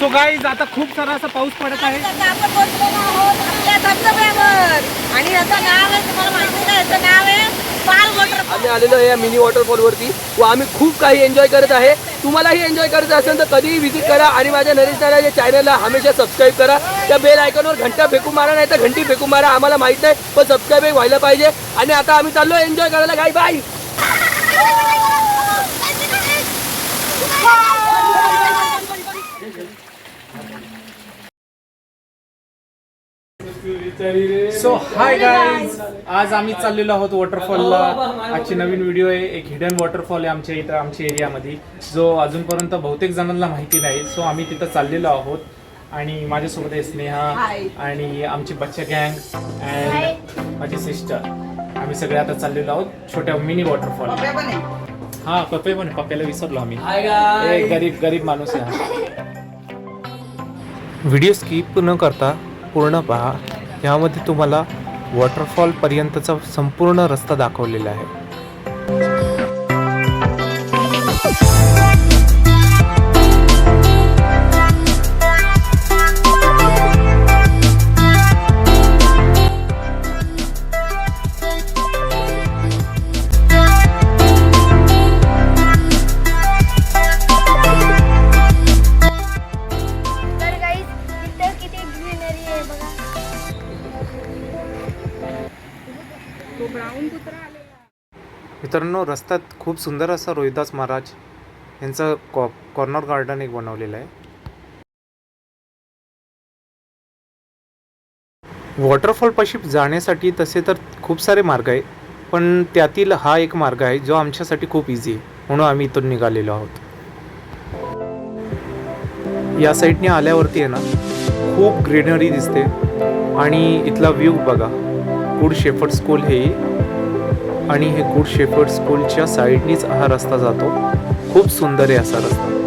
So guys आता खूप सारा असा पाऊस पडत आहे. आता आपण पोहोचलेलो आहोत आपल्या धबधब्यावर. आणि याचं नाव आहे तुम्हाला माहिती का याचं नाव आहे पाल वॉटर आम्ही आलेलो आहे या मिनी वॉटरफॉल वरती व आम्ही खूप काही एन्जॉय करत आहे. तुम्हालाही एन्जॉय करायचं असेल तर कधीही व्हिजिट करा आणि माझ्या नरेश नाना या चॅनलला हमेशा सबस्क्राईब करा. त्या बेल आयकॉनवर घंटा फेकू मारा नाही तर घंटी फेकू मारा आम्हाला माहीत नाही पण सबस्क्राईब व्हायला पाहिजे. आणि आता आम्ही चाललो एन्जॉय करायला. काय बाय सो हाय गाईज आज आम्ही चाललेलो आहोत वॉटरफॉलला आजची नवीन व्हिडिओ आहे. एक हिडन वॉटरफॉल आहे आमच्या इथं आमच्या एरियामध्ये जो अजूनपर्यंत बहुतेक जणांना माहिती नाही. सो आम्ही तिथं चाललेलो आहोत. आणि माझ्यासोबत आहे स्नेहा आणि आमची बच्चा गँग अँड माझी सिस्टर आम्ही सगळे आता चाललेलो आहोत छोट्या मिनी वॉटरफॉल हा पप्पे पण. पप्प्याला विसरलो आम्ही. एक गरीब गरीब माणूस आहे. व्हिडिओ स्किप न करता पूर्ण पहा. यामध्ये तुम्हाला वॉटरफॉल पर्यंतचा संपूर्ण रस्ता दाखवलेला आहे. मित्रांनो रस्त्यात खूप सुंदर असा रोहिदास महाराज यांचं कॉ कॉर्नर गार्डन एक बनवलेलं आहे. वॉटरफॉलपाशी जाण्यासाठी तसे तर खूप सारे मार्ग आहे पण त्यातील हा एक मार्ग आहे जो आमच्यासाठी खूप इझी आहे म्हणून आम्ही इथून निघालेलो आहोत. या साईडने आल्यावरती आहे ना खूप ग्रीनरी दिसते आणि इथला व्ह्यू बघा. गुड शेफर्ड स्कूल हे आणि हे गुड शेफर्ड स्कूलच्या साईडनीच हा रस्ता जातो. खूप सुंदर आहे असा रस्ता.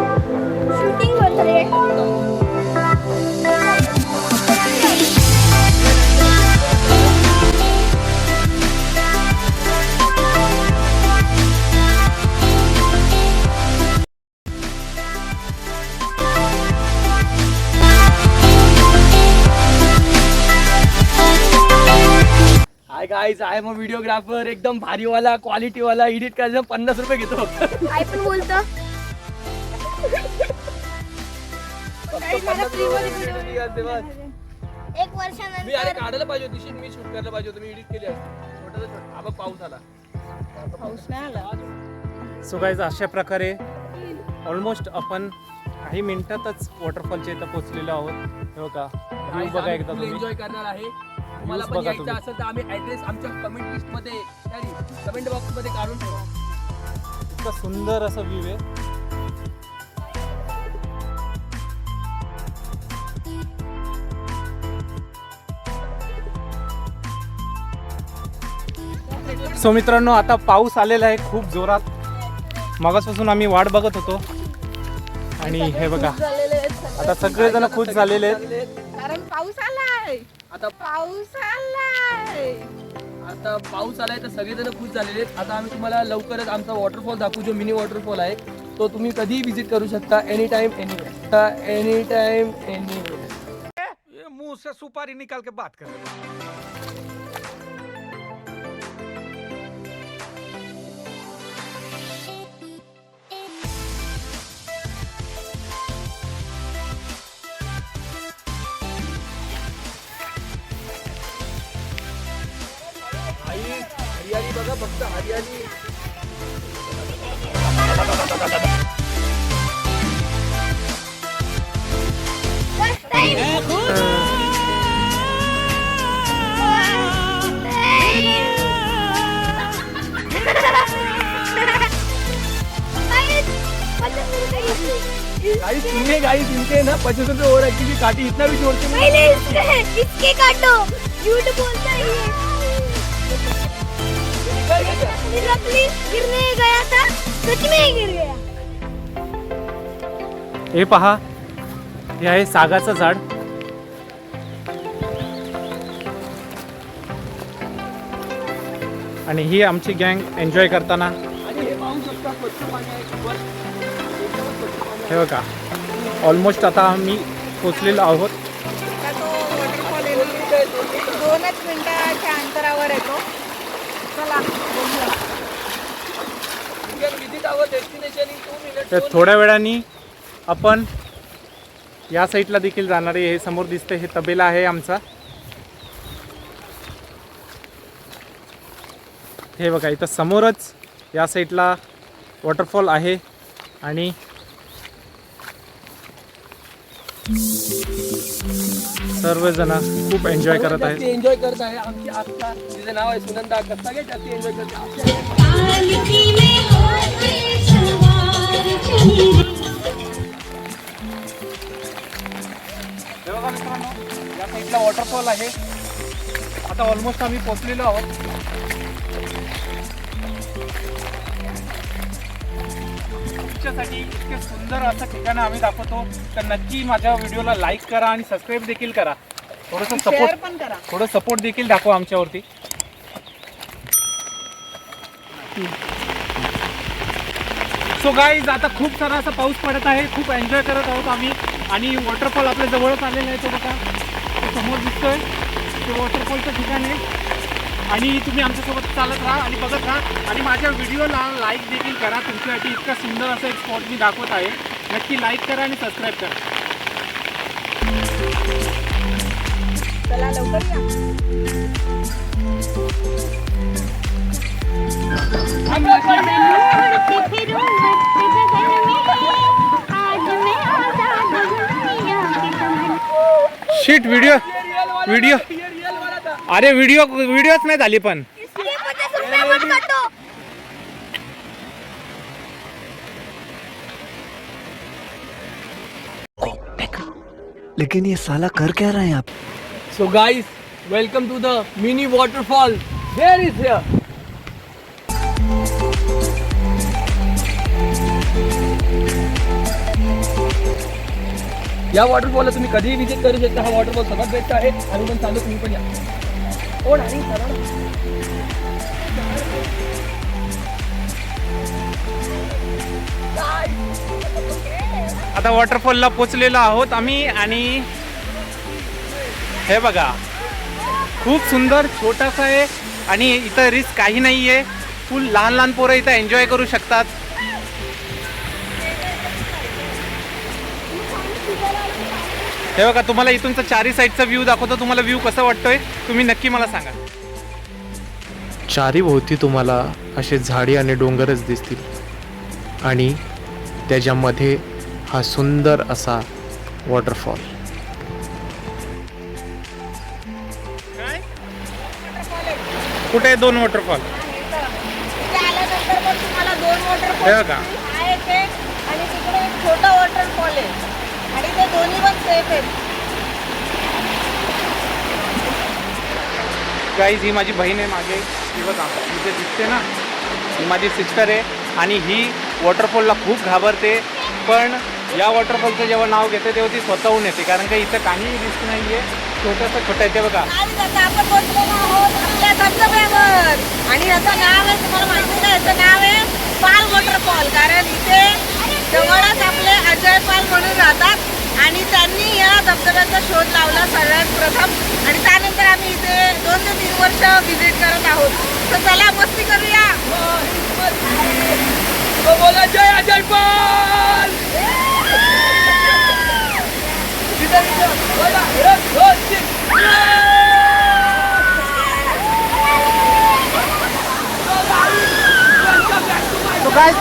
Hi guys I am a videographer एकदम भारीवाला क्वालिटीवाला एडिट करायला पन्नास रुपये घेतो काय पण बोलतो. एक मी अरे वर्षानंतर काढायला पाहिजे होती मी शूट करायला पाहिजे होतं मी एडिट केली असती. छोटासा छोटा. पाऊस आला. पाऊस नाही आला. सो गाईज अशा प्रकारे ऑलमोस्ट आपण काही मिनिटातच वॉटरफॉलच्या इथं पोहोचलेलो आहोत. हे बघा व्ह्यू बघा एकदा तुम्ही. एन्जॉय करणार आहे. तुम्हाला पण यायचं. असेल तर आम्ही ऍड्रेस आमच्या कमेंट लिस्टमध्ये कमेंट बॉक्समध्ये काढून ठेवा. इतका सुंदर असा व्ह्यू आहे. सो मित्रांनो आता पाऊस आलेला आहे खूप जोरात. मगासपासून आम्ही वाट बघत होतो. आणि हे बघा आता सगळेजण खुश झालेले आहेत. आलाय. आता पाऊस आलाय. आता पाऊस आलाय तर सगळेजण खुश झालेले आहेत. आता आम्ही तुम्हाला लवकरच आमचा वॉटरफॉल दाखवू जो मिनी वॉटरफॉल आहे. तो तुम्ही कधीही विजिट करू शकता any time any any time any मुंह से सुपारी निकाल के बात कर हरियाली बघा फक्त हरियाली गाइस गाइस इनके ना पचास रुपये और एक्चुअली काटी इतना भी ज़ोर से इसके काटो। झूठ बोलता है ही गिर गया हे पहा हे आहे सागाचं झाड. आणि ही आमची गँग एन्जॉय करताना. हे बघा ऑलमोस्ट आता आम्ही पोचलेलो आहोत. दोनच मिनिटाच्या अंतरावर येतो. तर थोड्या वेळाने आपण या साईडला देखील जाणार आहे. हे समोर दिसते हे तबेला आहे आमचा. हे बघा इथं समोरच या साईडला वॉटरफॉल आहे. आणि सर्वजण खूप एन्जॉय करत आहेत. एन्जॉय करत आहे. आमची आस्था तिचं नाव आहे सुनंदा कसा काय जास्ती एन्जॉय करते या साईडला वॉटरफॉल आहे. आता ऑलमोस्ट आम्ही पोचलेलो आहोत. तुमच्यासाठी इतके सुंदर असं ठिकाण आम्ही दाखवतो. तर नक्की माझ्या व्हिडिओला लाईक करा आणि सबस्क्राईब देखील करा. थोडंसं शेअर सपोर्ट पण करा. थोडं सपोर्ट देखील दाखवा आमच्यावरती. सो गाईज आता खूप सारा असा पाऊस पडत आहे. खूप एन्जॉय करत आहोत आम्ही. आणि वॉटरफॉल आपल्या जवळच आलेलं आहे तो बघा. तो समोर दिसतोय. ते वॉटरफॉलचं ठिकाण आहे. आणि तुम्ही आमच्यासोबत चालत राहा आणि बघत राहा. आणि माझ्या व्हिडिओला लाईक देखील करा. तुमच्यासाठी इतका सुंदर असं एक स्पॉट मी दाखवत आहे. नक्की लाईक करा आणि सबस्क्राईब करा. चला लवकर शीट व्हिडिओ व्हिडिओ अरे व्हिडिओ व्हिडिओच नाही झाली पण. लेकिन ये साला कर क्या रहे हैं आप? So guys welcome to the mini waterfall where is here या वॉटरफॉलला तुम्ही कधीही विज़िट करू शकता. हा वॉटरफॉल सगळ्यात बेस्ट आहे. आणि पण चालू तुम्ही पण या. ओ नाही चला आता वॉटरफॉलला पोचलेलो आहोत आम्ही आणि हे बघा खूप सुंदर छोटासा आहे आणि इथं रिस्क काही नाही आहे फुल लहान लहान पोरं इथं एन्जॉय करू शकतात. हे बघा तुम्हाला इथूनचा चारी साईडचा व्ह्यू दाखवतो. तुम्हाला व्ह्यू कसा वाटतोय तुम्ही नक्की मला सांगा. चारी भोवती तुम्हाला असे झाडी आणि डोंगरच दिसतील. आणि त्याच्यामध्ये हा सुंदर असा वॉटरफॉल कुठे आहे दोन वॉटरफॉल हे वॉटरफॉल बघा. आहे ते. आणि तिकडे एक छोटा वॉटरफॉल आहे. ते दोन्ही पण सेफ आहेत. गाईज ही माझी बहीण आहे मागे. ही बघा इथे दिसते ना ही माझी सिस्टर आहे आणि ही वॉटरफॉलला खूप घाबरते. पण या वॉटरफॉलचं जेव्हा नाव घेते तेव्हा ती स्वतःहून येते. कारण का इथं काहीही रिस्क नाही आहे छोटंसं छोटं आहे ते बघा. आज आता आपण पोहोचलेलो आहोत आपल्या धबधब्यावर आणि याचं नाव आहे तुम्हाला माहिती का याचं नाव आहे पाल वॉटरफॉल कारण इथे जवळच आपले अजय पाल म्हणून राहतात. आणि त्यांनी या धबधब्याचा शोध लावला सगळ्यात प्रथम. आणि त्यानंतर आम्ही इथे दोन ते तीन वर्ष व्हिजिट करत आहोत. तर चला मस्ती करूया. बोला जय अजय पाल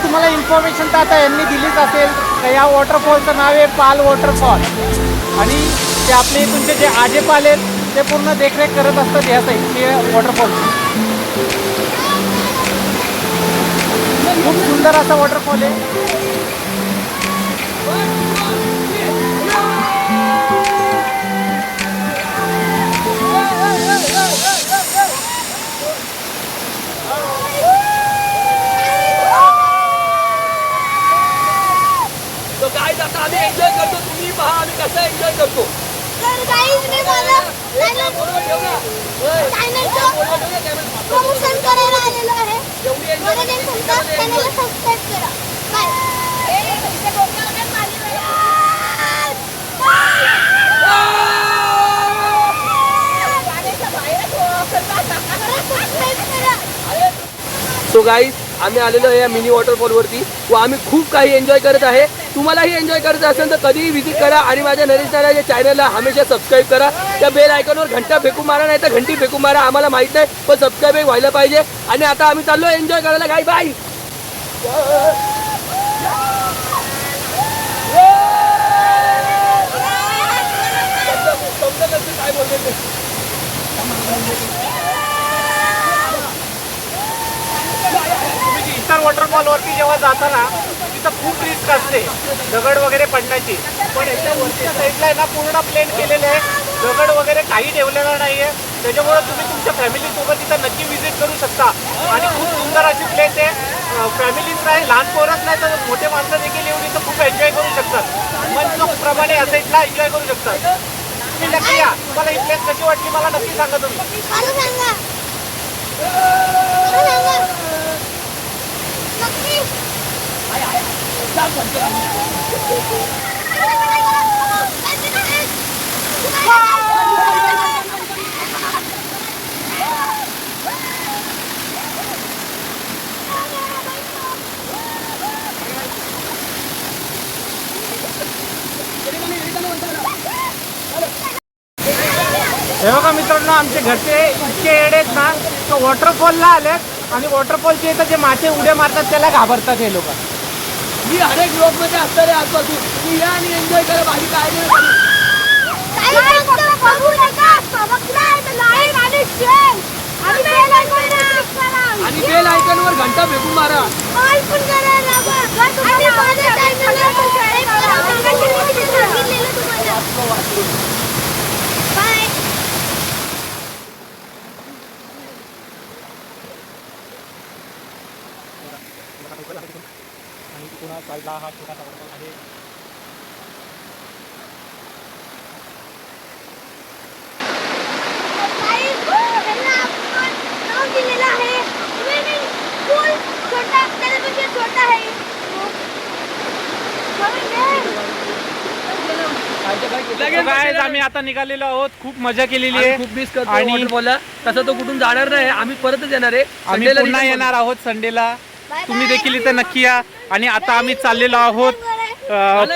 तुम्हाला इन्फॉर्मेशन तर आता यांनी दिलीच असेल. तर या वॉटरफॉलचं नाव आहे पाल वॉटरफॉल आणि ते आपले इथूनचे जे आजेपाल आहेत ते पूर्ण देखरेख करत असतात या साईडचे वॉटरफॉल खूप सुंदर असा वॉटरफॉल आहे. एन्जॉय करतो तुम्ही पहा कसा एन्जॉय करतो तर गाईज सो मिनी व आम्ही खूप काही एन्जॉय करते आहे. तुम्हालाही एन्जॉय करायचं असेल तर कधीही व्हिजिट करा आणि माझ्या नरेश नारा या चॅनलला हमेशा सबस्क्राईब करा. त्या बेल आयकॉनवर घंटा फेकू मारा नाही तर घंटी फेकू मारा आम्हाला माहीत नाही पण सबस्क्राईब व्हायला पाहिजे. आणि आता आम्ही चाललो एन्जॉय करायला. काय बाय काय बोलते इतर वॉटरफॉल वरती जेव्हा जाता तर तिथं खूप रिस्क असते. दगड वगैरे पडण्याची. पण याच्या वरच्या साईडला आहे ना पूर्ण प्लेन केलेले आहे. दगड वगैरे काही ठेवलेलं आहे त्याच्यामुळे तुम्ही तुमच्या फॅमिलीसोबत तिथं नक्की व्हिजिट करू शकता. आणि खूप सुंदर अशी प्लेस आहे. फॅमिलीच नाही लहान पोरच नाही तर मोठे माणसं देखील येऊन इथं खूप एन्जॉय करू शकतात. मनसोखप्रमाणे या साईडला एन्जॉय करू शकतात. तुम्ही नक्की या. तुम्हाला ही प्लेस कशी वाटली मला नक्की सांगा तुम्ही मला सांगा मला सांगा नक्की हे बघा मित्रांनो आमचे घरचे इतके येडे आहेत ना तर वॉटरफॉलला आलेत आणि वॉटरफॉलचे इथं जे मासे उड्या मारतात त्याला घाबरतात हे लोक. मी हरेक ब्लॉगमध्ये असणार आजपासून तुम्ही या आणि एन्जॉय करा. बाकी काय नाही. आणि बेल आयकॉन आयकॉनवर घंटा फेकून मारा. पण करायला बघ आणि माझ्या चॅनलला सबस्क्राईब करा सांगितलेलं तुम्हाला बाय स्विमिंग पूल छोटा त्याच्यापेक्षा छोटा आहे. काय आम्ही आता निघालेलो आहोत. खूप मजा केलेली आहे. खूप मिस करतो आणि- वॉटरफॉलला तसं तो कुठून जाणार नाही. आम्ही परतच येणार आहे. आम्ही संडेला पुन्हा येणार आहोत संडेला तुम्ही. देखील इथं नक्की या. आणि आता आम्ही चाललेलो आहोत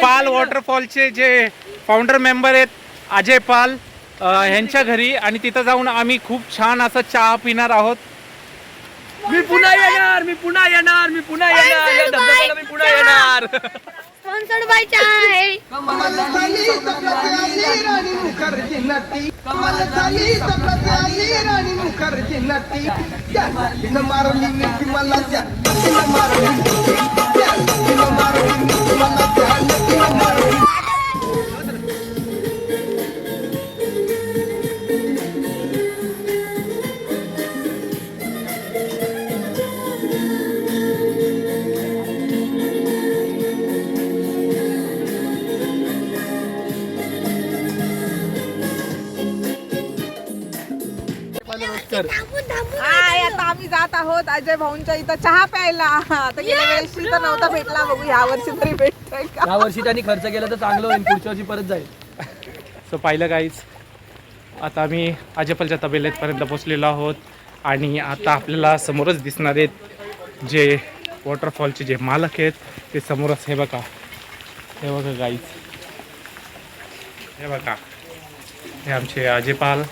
पाल वॉटरफॉलचे जे फाउंडर मेंबर आहेत अजय पाल ह्यांच्या घरी. आणि तिथं जाऊन आम्ही खूप छान असं चहा पिणार आहोत. मी पुन्हा येणार मी पुन्हा येणार मी पुन्हा येणार. या धबधब्याला मी पुन्हा येणार. स्पॉन्सर्ड बाय चाय कमल झाली तपल्याची राणी मुखर्जी नटी कमल झाली तपल्याची राणी मुखर्जी नटी त्या मारली मिठी मला त्या मारली मिठी. त्या मारली मिठी मला त्या मारली अजय भाऊंच्या इथं चहा प्यायला. आता गेल्या वेळेस तर नव्हता भेटला. बघू ह्या वर्षी तरी भेटतोय का? या वर्षी त्यांनी खर्च केला तर चांगलं होईल. पुढच्या वर्षी परत जाईल. सो पाहिलं काहीच आता आम्ही अजयपालच्या तबेलेतपर्यंत पोचलेलो आहोत. आणि आता आपल्याला समोरच दिसणार आहेत जे वॉटरफॉलचे जे मालक आहेत ते समोरच हे बघा. हे बघा गाईच हे बघा. हे आमचे अजयपाल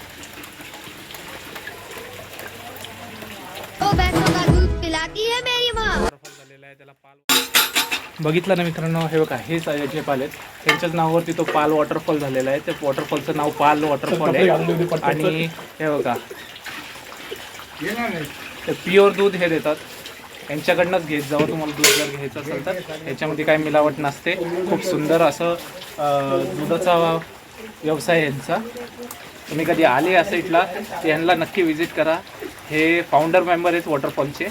बघितलं ना मित्रांनो हे बघा हेच अजय पाल आहेत. त्यांच्याच नावावरती तो पाल वॉटरफॉल झालेला आहे. त्या वॉटरफॉलचं नाव पाल वॉटरफॉल आहे. आणि हे बघा ते प्युअर दूध हे देतात. यांच्याकडनंच घेत जावं. तुम्हाला दूध जर घ्यायचं असेल तर. याच्यामध्ये काही मिलावट नसते. खूप सुंदर असं दुधाचा व्यवसाय आहे यांचा. तुम्ही कधी आले या साईडला तर यांना नक्की विजिट करा. हे फाउंडर मेंबर आहेत वॉटरफॉलचे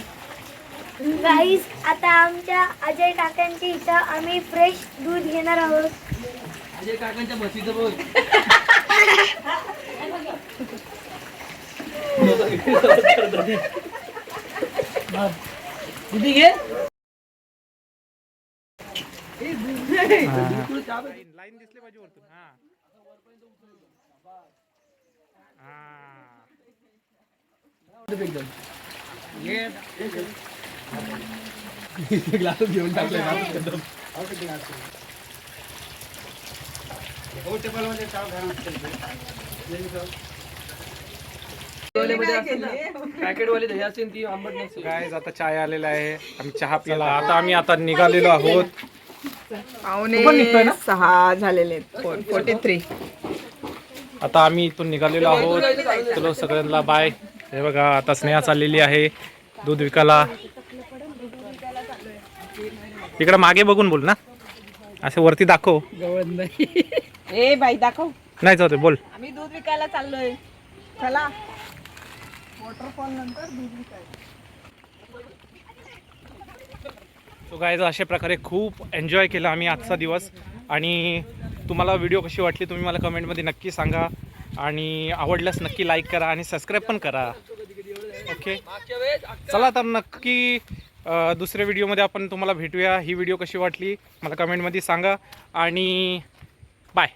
गाईस आता आमच्या अजय काकांच्या इथं आम्ही फ्रेश दूध घेणार आहोत. अजय काकांच्या म्हशीचं बोल किती घे. लाईन दिसली पाहिजे वरतून. हा हा. पॅकेटवाले दही असतील ती आंबट नसते काय आता चाय आलेला आहे. आम्ही चहा पिला. आता आम्ही आता निघालेलो आहोत. ना? सहा झालेले फोर्टी थ्री आता आम्ही इथून निघालेलो आहोत. चलो सगळ्यांना बाय हे बघा आता स्नेहा चाललेली आहे दूध विकायला. इकडे मागे बघून बोल ना. असे वरती दाखव. ए बाई दाखव. नाही जाऊ दे बोल. आम्ही दूध विकायला चाललोय. चला. वॉटरफॉल नंतर दूध विकायला सो गायज अशा प्रकारे खूप एन्जॉय केला आम्ही आजचा दिवस. आणि तुम्हाला व्हिडिओ कशी वाटली तुम्ही मला कमेंटमध्ये नक्की सांगा. आणि आवडल्यास नक्की लाईक करा आणि सबस्क्राईब पण करा. ओके चला तर नक्की दुसऱ्या व्हिडिओमध्ये आपण तुम्हाला भेटूया. ही व्हिडिओ कशी वाटली मला कमेंटमध्ये सांगा. आणि बाय.